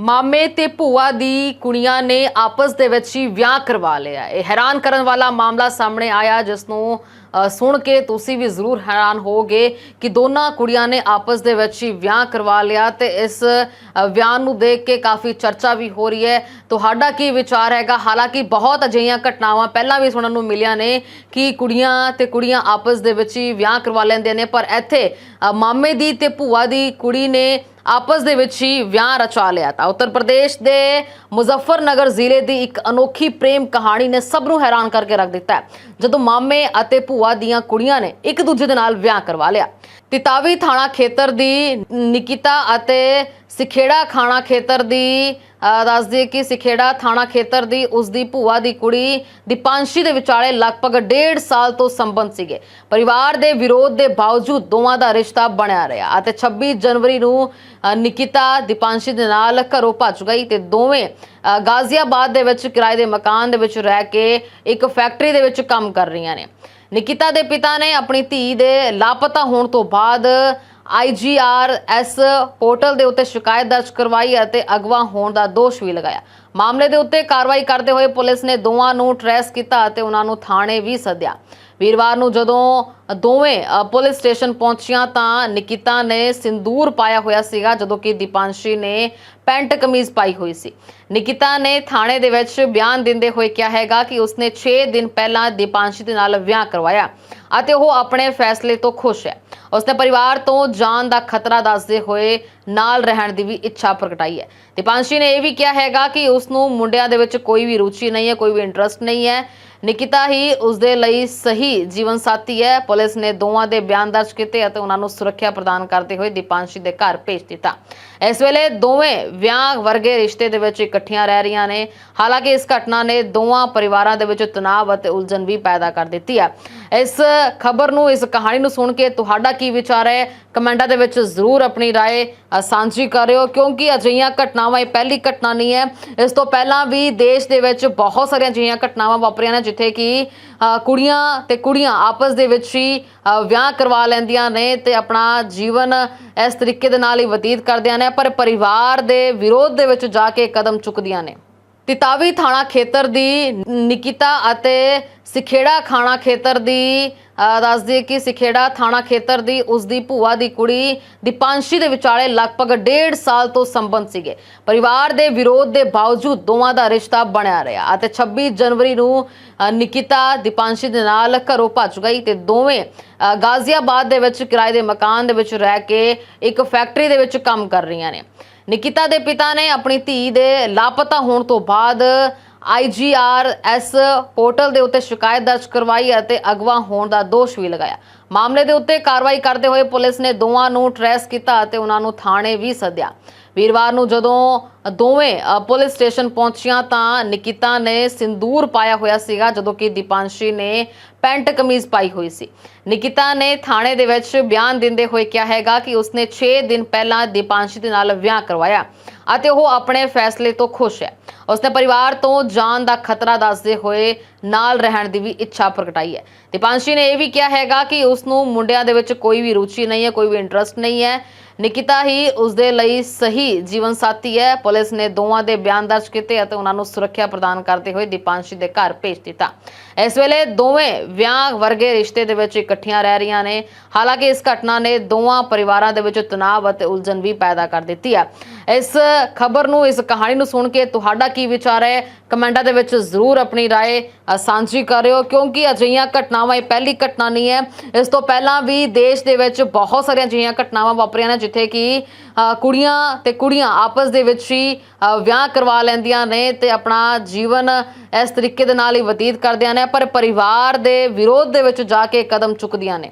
ਮਾਮੇ ਤੇ ਭੂਆ ਦੀ ਕੁੜੀਆਂ ਨੇ ਆਪਸ ਦੇ ਵਿੱਚ ਹੀ ਵਿਆਹ ਕਰਵਾ ਲਿਆ। ਇਹ ਹੈਰਾਨ ਕਰਨ ਵਾਲਾ ਮਾਮਲਾ ਸਾਹਮਣੇ ਆਇਆ, ਜਿਸ ਨੂੰ ਸੁਣ ਕੇ ਤੁਸੀਂ ਵੀ ਜ਼ਰੂਰ ਹੈਰਾਨ ਹੋਗੇ ਕਿ ਦੋਨਾਂ ਕੁੜੀਆਂ ਨੇ ਆਪਸ ਦੇ ਵਿੱਚ ਹੀ ਵਿਆਹ ਕਰਵਾ ਲਿਆ ਤੇ ਇਸ ਵਿਆਹ ਨੂੰ ਦੇਖ ਕੇ ਕਾਫੀ ਚਰਚਾ ਵੀ ਹੋ ਰਹੀ ਹੈ। ਤੁਹਾਡਾ ਕੀ ਵਿਚਾਰ ਹੈਗਾ? ਹਾਲਾਂਕਿ ਬਹੁਤ ਅਜਿਹੀਆਂ ਘਟਨਾਵਾਂ ਪਹਿਲਾਂ ਵੀ ਸੁਣਨ ਨੂੰ ਮਿਲੀਆਂ ਨੇ ਕਿ ਕੁੜੀਆਂ ਤੇ ਕੁੜੀਆਂ ਆਪਸ ਦੇ ਵਿੱਚ ਹੀ ਵਿਆਹ ਕਰਵਾ ਲੈਂਦੇ ਨੇ, ਪਰ ਇੱਥੇ ਮਾਮੇ ਦੀ ਤੇ ਭੂਆ ਦੀ ਕੁੜੀ ਨੇ ਆਪਸ ਦੇ ਵਿੱਚ ਹੀ ਵਿਆਹ ਰਚਾ ਲਿਆ ਤਾਂ ਉੱਤਰ ਪ੍ਰਦੇਸ਼ ਦੇ ਮੁਜ਼ੱਫਰਨਗਰ ਜ਼ਿਲ੍ਹੇ ਦੀ ਇੱਕ ਅਨੋਖੀ ਪ੍ਰੇਮ ਕਹਾਣੀ ਨੇ ਸਭ ਨੂੰ ਹੈਰਾਨ ਕਰਕੇ ਰੱਖ ਦਿੱਤਾ ਜਦੋਂ ਮਾਮੇ ਅਤੇ ਭੂਆ ਦੀਆਂ ਕੁੜੀਆਂ ਨੇ ਇੱਕ ਦੂਜੇ ਦੇ ਨਾਲ ਵਿਆਹ ਕਰਵਾ ਲਿਆ। ਤਿਤਾਵੀ ਥਾਣਾ ਖੇਤਰ ਦੀ ਨਿਕਿਤਾ ਅਤੇ ਸਿਖੇੜਾ ਖਾਣਾ ਖੇਤਰ ਦੀ, ਅਹ ਕਿ ਸਿਖੇੜਾ ਥਾਣਾ ਖੇਤਰ ਦੀ ਉਸ ਦੀ ਭੂਆ ਦੀ ਕੁੜੀ ਦੀਪਾਂਸ਼ੀ ਦੇ ਵਿਚਾਲੇ ਲਗਭਗ 1.5 ਸਾਲ ਤੋਂ ਸੰਬੰਧ ਸੀਗੇ। ਪਰਿਵਾਰ ਦੇ ਵਿਰੋਧ ਦੇ ਬਾਵਜੂਦ ਦੋਵਾਂ ਦਾ ਰਿਸ਼ਤਾ ਬਣਿਆ ਰਿਹਾ ਅਤੇ 26 ਜਨਵਰੀ ਨੂੰ ਨਿਕਿਤਾ ਦੀਪਾਂਸ਼ੀ ਦੇ ਨਾਲ ਘਰੋਂ ਭੱਜ ਗਈ ਤੇ ਦੋਵੇਂ, ਅਹ, ਗਾਜ਼ੀਆਬਾਦ ਦੇ ਵਿੱਚ ਕਿਰਾਏ ਦੇ ਮਕਾਨ ਦੇ ਵਿੱਚ ਰਹਿ ਕੇ ਇੱਕ ਫੈਕਟਰੀ ਦੇ ਵਿੱਚ ਕੰਮ ਕਰ ਰਹੀਆਂ ਨੇ। ਨਿਕਿਤਾ ਦੇ ਪਿਤਾ ਨੇ ਆਪਣੀ ਧੀ ਦੇ ਲਾਪਤਾ ਹੋਣ ਤੋਂ ਬਾਅਦ ਆਈਜੀਆਰਐਸ ਪੋਰਟਲ ਦੇ ਉੱਤੇ ਸ਼ਿਕਾਇਤ ਦਰਜ ਕਰਵਾਈ ਅਤੇ ਅਗਵਾ ਹੋਣ ਦਾ ਦੋਸ਼ ਵੀ ਲਗਾਇਆ। ਮਾਮਲੇ ਦੇ ਉੱਤੇ ਕਾਰਵਾਈ ਕਰਦੇ ਹੋਏ ਪੁਲਿਸ ਨੇ ਦੋਵਾਂ ਨੂੰ ਟਰੈਸ ਕੀਤਾ ਅਤੇ ਉਹਨਾਂ ਨੂੰ ਥਾਣੇ ਵੀ ਸੱਦਿਆ। ਵੀਰਵਾਰ ਨੂੰ ਜਦੋਂ ਦੋਵੇਂ ਪੁਲਿਸ ਸਟੇਸ਼ਨ ਪਹੁੰਚੀਆਂ ਤਾਂ ਨਿਕਿਤਾ ਨੇ ਸਿੰਦੂਰ ਪਾਇਆ ਹੋਇਆ ਸੀਗਾ, ਜਦੋਂ ਕਿ ਦੀਪਾਂਸ਼ੀ ਨੇ ਪੈਂਟ ਕਮੀਜ਼ ਪਾਈ ਹੋਈ ਸੀ। ਨਿਕਿਤਾ ਨੇ ਥਾਣੇ ਦੇ ਵਿੱਚ ਬਿਆਨ ਦਿੰਦੇ ਹੋਏ ਕਿਹਾ ਹੈਗਾ ਕਿ ਉਸਨੇ 6 ਦਿਨ ਪਹਿਲਾਂ ਦੀਪਾਂਸ਼ੀ ਦੇ ਨਾਲ ਵਿਆਹ ਕਰਵਾਇਆ ਅਤੇ ਉਹ ਆਪਣੇ ਫੈਸਲੇ ਤੋਂ ਖੁਸ਼ ਹੈ। ਉਸਨੇ ਪਰਿਵਾਰ ਤੋਂ ਜਾਨ ਦਾ ਖਤਰਾ ਦੱਸਦੇ ਹੋਏ ਨਾਲ ਰਹਿਣ ਦੀ ਵੀ ਇੱਛਾ ਪ੍ਰਗਟਾਈ ਹੈ। ਦੀਪਾਂਸ਼ੀ ਨੇ ਇਹ ਵੀ ਕਿਹਾ ਹੈਗਾ ਕਿ ਉਸ ਨੂੰ ਮੁੰਡਿਆਂ ਦੇ ਵਿੱਚ ਕੋਈ ਵੀ ਰੁਚੀ ਨਹੀਂ ਹੈ, ਕੋਈ ਵੀ ਇੰਟਰਸਟ ਨਹੀਂ ਹੈ। ਨਿਕਿਤਾ ਹੀ ਉਸ ਦੇ ਲਈ ਸਹੀ ਜੀਵਨ ਸਾਥੀ ਹੈ। ਪੁਲਿਸ ਨੇ ਦੋਵਾਂ ਦੇ ਬਿਆਨ ਦਰਜ ਕੀਤੇ ਅਤੇ ਉਹਨਾਂ ਨੂੰ ਸੁਰੱਖਿਆ ਪ੍ਰਦਾਨ ਕਰਦੇ ਹੋਏ ਦੀਪਾਂਸ਼ੀ ਦੇ ਘਰ ਭੇਜ ਦਿੱਤਾ। ਇਸ ਵੇਲੇ ਦੋਵੇਂ ਵਿਆਹ ਵਰਗੇ ਰਿਸ਼ਤੇ ਦੇ ਵਿੱਚ ਇਕੱਠੀਆਂ ਰਹਿ ਰਹੀਆਂ ਨੇ। ਹਾਲਾਂਕਿ ਇਸ ਘਟਨਾ ਨੇ ਦੋਵਾਂ ਪਰਿਵਾਰਾਂ ਦੇ ਵਿੱਚ ਤਣਾਅ ਅਤੇ ਉਲਝਣ ਵੀ ਪੈਦਾ ਕਰ ਦਿੱਤੀ ਹੈ। ਇਸ ਖਬਰ ਨੂੰ, ਇਸ ਕਹਾਣੀ ਨੂੰ ਸੁਣ ਕੇ ਤੁਹਾਡਾ ਕੀ ਵਿਚਾਰ ਹੈ ਕਮੈਂਟਾਂ ਦੇ ਵਿੱਚ ਜ਼ਰੂਰ ਆਪਣੀ رائے ਅ, ਸਾਂਝੀ ਕਰਿਓ ਕਿਉਂਕਿ ਅਜਿਹੀਆਂ ਘਟਨਾਵਾਂ ਇਹ ਪਹਿਲੀ ਘਟਨਾ ਨਹੀਂ ਹੈ ਇਸ ਤੋਂ ਪਹਿਲਾਂ ਵੀ ਦੇਸ਼ ਦੇ ਵਿੱਚ ਬਹੁਤ ਸਾਰੀਆਂ ਅਜਿਹੀਆਂ ਘਟਨਾਵਾਂ ਵਾਪਰੀਆਂ ਨੇ ਜਿੱਥੇ ਕਿ ਅ, ਕੁੜੀਆਂ ਤੇ ਕੁੜੀਆਂ ਆਪਸ ਦੇ ਵਿੱਚ ਹੀ ਅ, ਵਿਆਹ ਕਰਵਾ ਲੈਂਦੀਆਂ ਨੇ ਤੇ ਆਪਣਾ ਜੀਵਨ ਇਸ ਤਰੀਕੇ ਦੇ ਨਾਲ ਹੀ ਬਤੀਤ ਕਰਦਿਆਂ ਨੇ ਪਰ ਪਰਿਵਾਰ ਦੇ ਵਿਰੋਧ ਦੇ ਵਿੱਚ ਜਾ ਕੇ ਕਦਮ ਚੁੱਕਦੀਆਂ ਨੇ ਤਿਤਾਵੀ ਥਾਣਾ ਖੇਤਰ ਦੀ ਨਿਕਿਤਾ ਅਤੇ ਸਿਖੇੜਾ ਖਾਣਾ ਖੇਤਰ ਦੀ ਅਹ ਦੱਸਦੀ ਕਿ ਸਿਖੇੜਾ ਥਾਣਾ ਖੇਤਰ ਦੀ ਉਸ ਦੀ ਭੂਆ ਦੀ ਕੁੜੀ ਦੀਪਾਂਸ਼ੀ ਦੇ ਵਿਚਾਲੇ ਲਗਭਗ 1.5 ਸਾਲ ਤੋਂ ਸੰਬੰਧ ਸੀਗੇ। ਪਰਿਵਾਰ ਦੇ ਵਿਰੋਧ ਦੇ ਬਾਵਜੂਦ ਦੋਵਾਂ ਦਾ ਰਿਸ਼ਤਾ ਬਣਿਆ ਰਿਹਾ ਅਤੇ 26 ਜਨਵਰੀ ਨੂੰ ਨਿਕਿਤਾ ਦੀਪਾਂਸ਼ੀ ਦੇ ਨਾਲ ਘਰੋਂ ਭੱਜ ਗਈ ਤੇ ਦੋਵੇਂ ਗਾਜ਼ੀਆਬਾਦ ਦੇ ਵਿੱਚ ਕਿਰਾਏ ਦੇ ਮਕਾਨ ਦੇ ਵਿੱਚ ਰਹਿ ਕੇ ਇੱਕ ਫੈਕਟਰੀ ਦੇ ਵਿੱਚ ਕੰਮ ਕਰ ਰਹੀਆਂ ਨੇ। ਨਿਕਿਤਾ ਦੇ ਪਿਤਾ ਨੇ ਆਪਣੀ ਧੀ ਦੇ ਲਾਪਤਾ ਹੋਣ ਤੋਂ ਬਾਅਦ ਆਈਜੀਆਰਐਸ ਪੋਰਟਲ ਦੇ ਉੱਤੇ ਸ਼ਿਕਾਇਤ ਦਰਜ ਕਰਵਾਈ ਅਤੇ ਅਗਵਾ ਹੋਣ ਦਾ ਦੋਸ਼ ਵੀ ਲਗਾਇਆ। ਮਾਮਲੇ ਦੇ ਉੱਤੇ ਕਾਰਵਾਈ ਕਰਦੇ ਹੋਏ ਪੁਲਿਸ ਨੇ ਦੋਵਾਂ ਨੂੰ ਟਰੈਸ ਕੀਤਾ ਅਤੇ ਉਹਨਾਂ ਨੂੰ ਥਾਣੇ ਵੀ ਸੱਦਿਆ। ਵੀਰਵਾਰ ਨੂੰ ਜਦੋਂ ਦੋਵੇਂ ਪੁਲਿਸ ਸਟੇਸ਼ਨ ਪਹੁੰਚੀਆਂ ਤਾਂ ਨਿਕਿਤਾ ਨੇ ਸਿੰਦੂਰ ਪਾਇਆ ਹੋਇਆ ਸੀਗਾ, ਜਦੋਂ ਕਿ ਦੀਪਾਂਸ਼ੀ ਨੇ ਪੈਂਟ ਕਮੀਜ਼ ਪਾਈ ਹੋਈ ਸੀ। ਨਿਕਿਤਾ ਨੇ ਥਾਣੇ ਦੇ ਵਿੱਚ ਬਿਆਨ ਦਿੰਦੇ ਹੋਏ ਕਿਹਾ ਹੈਗਾ ਕਿ ਉਸਨੇ 6 ਦਿਨ ਪਹਿਲਾਂ ਦੀਪਾਂਸ਼ੀ ਦੇ ਨਾਲ ਵਿਆਹ ਕਰਵਾਇਆ ਅਤੇ ਉਹ ਆਪਣੇ ਫੈਸਲੇ ਤੋਂ ਖੁਸ਼ ਹੈ। ਉਸਨੇ ਪਰਿਵਾਰ ਤੋਂ ਜਾਨ ਦਾ ਖਤਰਾ ਦੱਸਦੇ ਹੋਏ ਨਾਲ ਰਹਿਣ ਦੀ ਵੀ ਇੱਛਾ ਪ੍ਰਗਟਾਈ ਹੈ। ਦੀਪਾਂਸ਼ੀ ਨੇ ਇਹ ਵੀ ਕਿਹਾ ਹੈਗਾ ਕਿ ਉਸ ਨੂੰ ਮੁੰਡਿਆਂ ਦੇ ਵਿੱਚ ਕੋਈ ਵੀ ਰੁਚੀ ਨਹੀਂ ਹੈ ਕੋਈ ਵੀ ਇੰਟਰਸਟ ਨਹੀਂ ਹੈ। ਨਿਕਿਤਾ ਹੀ ਉਸ ਦੇ ਲਈ ਸਹੀ ਜੀਵਨ ਸਾਥੀ ਹੈ ਪੁਲਿਸ ਨੇ ਦੋਵਾਂ ਦੇ ਬਿਆਨ ਦਰਜ ਕੀਤੇ ਅਤੇ ਉਹਨਾਂ ਨੂੰ ਸੁਰੱਖਿਆ ਪ੍ਰਦਾਨ ਕਰਦੇ ਹੋਏ ਦੀਪਾਂਸ਼ੀ ਦੇ ਘਰ ਭੇਜ ਦਿੱਤਾ ਇਸ ਵੇਲੇ ਦੋਵੇਂ ਵਿਆਹ ਵਰਗੇ ਰਿਸ਼ਤੇ ਦੇ ਵਿੱਚ ਇਕੱਠੀਆਂ ਰਹਿ ਰਹੀਆਂ ਨੇ ਹਾਲਾਂਕਿ ਇਸ ਘਟਨਾ ਨੇ ਦੋਵਾਂ ਪਰਿਵਾਰਾਂ ਦੇ ਵਿੱਚ ਤਣਾਅ ਅਤੇ ਉਲਝਣ ਵੀ ਪੈਦਾ ਕਰ ਦਿੱਤੀ ਹੈ ਇਸ ਖਬਰ ਨੂੰ ਇਸ ਕਹਾਣੀ ਨੂੰ ਸੁਣ ਕੇ ਤੁਹਾਡਾ ਕੀ ਵਿਚਾਰ ਹੈ ਕਮੈਂਟਾਂ ਦੇ ਵਿੱਚ ਜ਼ਰੂਰ ਆਪਣੀ رائے ਅ, ਸਾਂਝੀ ਕਰਿਓ ਕਿਉਂਕਿ ਅਜਿਹੀਆਂ ਘਟਨਾਵਾਂ ਇਹ ਪਹਿਲੀ ਘਟਨਾ ਨਹੀਂ ਹੈ ਇਸ ਤੋਂ ਪਹਿਲਾਂ ਵੀ ਦੇਸ਼ ਦੇ ਵਿੱਚ ਬਹੁਤ ਸਾਰੀਆਂ ਅਜਿਹੀਆਂ ਘਟਨਾਵਾਂ ਵਾਪਰੀਆਂ ਨੇ ਜਿੱਥੇ ਕਿ ਅ, ਕੁੜੀਆਂ ਤੇ ਕੁੜੀਆਂ ਆਪਸ ਦੇ ਵਿੱਚ ਹੀ ਅ, ਵਿਆਹ ਕਰਵਾ ਲੈਂਦੀਆਂ ਨੇ ਤੇ ਆਪਣਾ ਜੀਵਨ ਇਸ ਤਰੀਕੇ ਦੇ ਨਾਲ ਹੀ ਬਤੀਤ ਕਰਦਿਆਂ ਨੇ ਪਰ ਪਰਿਵਾਰ ਦੇ ਵਿਰੋਧ ਦੇ ਵਿੱਚ ਜਾ ਕੇ ਕਦਮ ਚੁੱਕਦੀਆਂ ਨੇ।